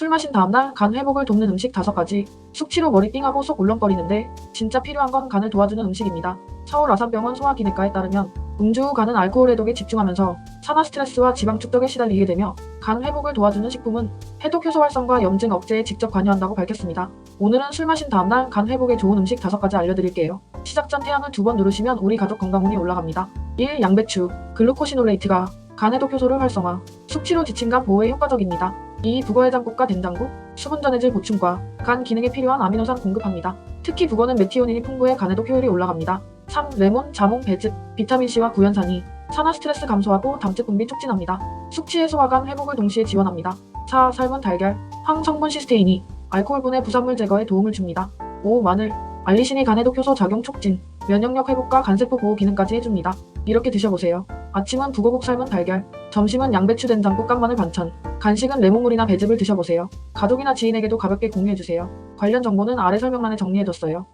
술 마신 다음날 간 회복을 돕는 음식 5가지. 숙취로 머리 띵하고 속 울렁거리는데 진짜 필요한 건 간을 도와주는 음식입니다. 서울 아산병원 소화기내과에 따르면 음주 후 간은 알코올 해독에 집중하면서 산화 스트레스와 지방 축적에 시달리게 되며 간 회복을 도와주는 식품은 해독 효소 활성과 염증 억제에 직접 관여한다고 밝혔습니다. 오늘은 술 마신 다음날 간 회복에 좋은 음식 5가지 알려드릴게요. 시작 전 태양을 두 번 누르시면 우리 가족 건강운이 올라갑니다. 1. 양배추 글루코시놀레이트가 간 해독 효소를 활성화 숙취로 간 보호에 효과적입니다. 2. 북어 해장국과 된장국 수분 전해질 보충과 간 기능에 필요한 아미노산 공급합니다. 특히 북어는 메티오닌이 풍부해 간 해독 효율이 올라갑니다. 3. 레몬, 자몽, 배즙, 비타민C와 구연산이 산화 스트레스 감소하고 담즙 분비 촉진합니다. 숙취 해소와 간 회복을 동시에 지원합니다. 4. 삶은 달걀, 항성분 시스테인이 알코올분해 부산물 제거에 도움을 줍니다. 5. 마늘, 알리신이 간 해독 효소 작용 촉진, 면역력 회복과 간세포 보호 기능까지 해줍니다. 이렇게 드셔보세요. 아침은 북어국 삶은 달걀, 점심은 양배추 된장국 깐마늘 반찬, 간식은 레몬물이나 배즙을 드셔보세요. 가족이나 지인에게도 가볍게 공유해주세요. 관련 정보는 아래 설명란에 정리해뒀어요.